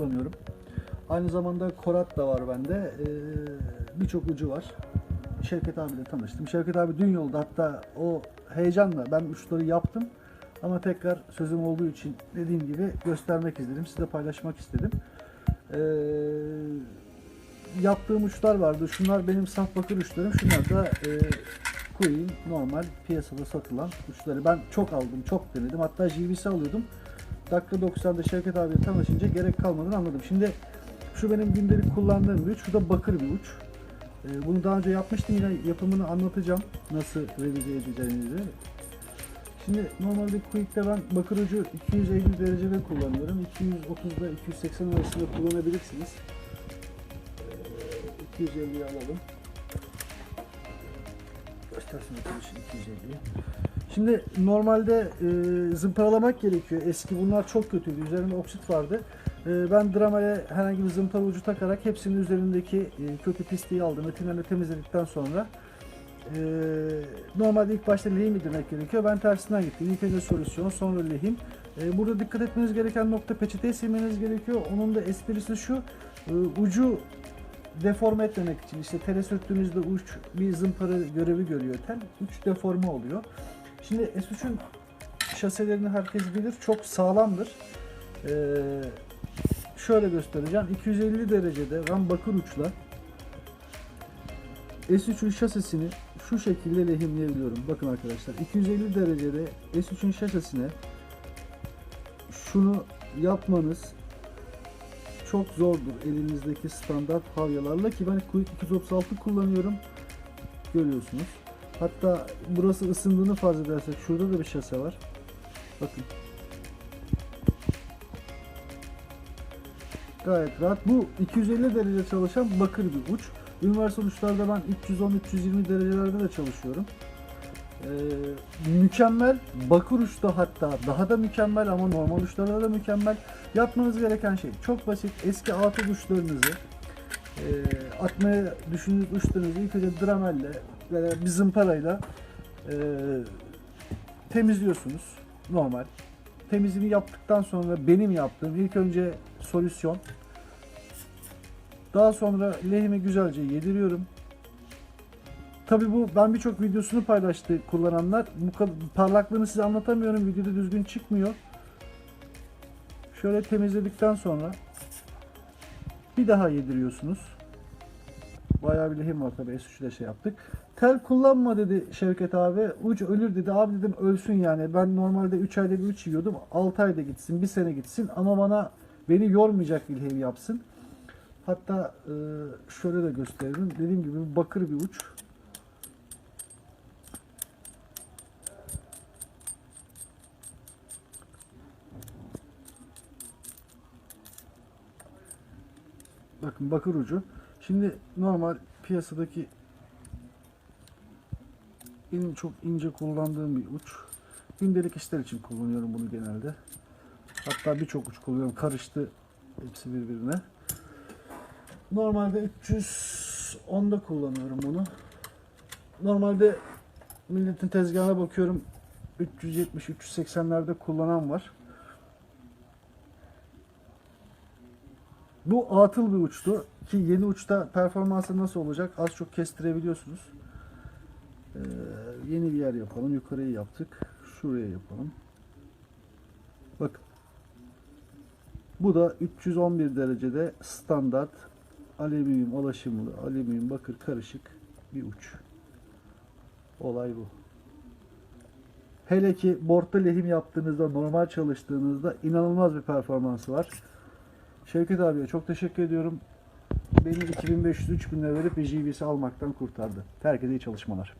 kullanıyorum. Aynı zamanda Korat da var bende. Ee, Birçok ucu var. Şevket abiyle tanıştım. Şevket abi dün yolda hatta o heyecanla ben uçları yaptım. Ama tekrar sözüm olduğu için dediğim gibi göstermek istedim. Size paylaşmak istedim. Ee, yaptığım uçlar vardı. Şunlar benim saf bakır uçlarım. Şunlar da e, Queen normal piyasada satılan uçları. Ben çok aldım, çok denedim. Hatta JVC alıyordum. Dakika 90'da Şevket abiyle tanışınca gerek kalmadığını anladım. Şimdi şu benim gündelik kullandığım bir uç. Şu da bakır bir uç. Ee, bunu daha önce yapmıştım. Yine yapımını anlatacağım. Nasıl revize edeceğinizi. Şimdi normalde Quick'te ben bakır ucu 250 derecede kullanıyorum. 230'da 280 arasında kullanabilirsiniz. Ee, 250'yi alalım. Göstersin arkadaşım 250'yi. Şimdi normalde e, zımparalamak gerekiyor. Eski bunlar çok kötüydü. Üzerinde oksit vardı. E, ben Dramel'e herhangi bir zımpara ucu takarak hepsinin üzerindeki e, kötü pisliği aldım. Etinlerle temizledikten sonra e, normalde ilk başta lehim indirmek gerekiyor. Ben tersinden gittim. İlk önce solüsyon sonra lehim. E, burada dikkat etmeniz gereken nokta peçeteyi silmeniz gerekiyor. Onun da esprisi şu. e, ucu deforme etmemek için işte tele sürttüğünüzde uç bir zımpara görevi görüyor tel. Uç deforme oluyor. Şimdi S3'ün şaselerini herkes bilir. Çok sağlamdır. Ee, şöyle göstereceğim. 250 derecede ben bakır uçla S3'ün şasisini şu şekilde lehimleyebiliyorum. Bakın arkadaşlar 250 derecede S3'ün şasisine şunu yapmanız çok zordur elinizdeki standart havyalarla ki ben Quick 236 kullanıyorum. Görüyorsunuz. Hatta burası ısındığını farz edersek şurada da bir şase var. Bakın. Gayet rahat. Bu 250 derece çalışan bakır bir uç. Üniversite uçlarda ben 310-320 derecelerde de çalışıyorum. Ee, mükemmel. Bakır uçta hatta daha da mükemmel ama normal uçlarda da mükemmel. Yapmanız gereken şey çok basit. Eski altı uçlarınızı e, atmaya düşündüğünüz uçlarınızı ilk önce dramelle veya bir zımparayla e, temizliyorsunuz. Normal. Temizliğini yaptıktan sonra benim yaptığım ilk önce solüsyon. Daha sonra lehimi güzelce yediriyorum. Tabii bu ben birçok videosunu paylaştı kullananlar. Bu parlaklığını size anlatamıyorum. Videoda düzgün çıkmıyor. Şöyle temizledikten sonra bir daha yediriyorsunuz. Bayağı bir lehim var tabii S3 ile şey yaptık. Tel kullanma dedi Şevket abi. Uç ölür dedi. Abi dedim ölsün yani. Ben normalde 3 ayda bir uç yiyordum. 6 ayda gitsin, 1 sene gitsin ama bana beni yormayacak bir lehim yapsın. Hatta şöyle de gösterelim. Dediğim gibi bakır bir uç. Bakın bakır ucu. Şimdi normal piyasadaki en çok ince kullandığım bir uç. Gündelik işler için kullanıyorum bunu genelde. Hatta birçok uç kullanıyorum. Karıştı hepsi birbirine. Normalde 310'da kullanıyorum bunu. Normalde milletin tezgahına bakıyorum 370-380'lerde kullanan var. Bu atıl bir uçtu ki yeni uçta performansı nasıl olacak az çok kestirebiliyorsunuz. Ee, yeni bir yer yapalım. Yukarıyı yaptık. Şuraya yapalım. Bakın. Bu da 311 derecede standart alüminyum alaşımlı, alüminyum bakır karışık bir uç. Olay bu. Hele ki boardta lehim yaptığınızda, normal çalıştığınızda inanılmaz bir performansı var. Şevket abiye çok teşekkür ediyorum. Beni 2500-3000 lira verip bir JVC almaktan kurtardı. Herkese iyi çalışmalar.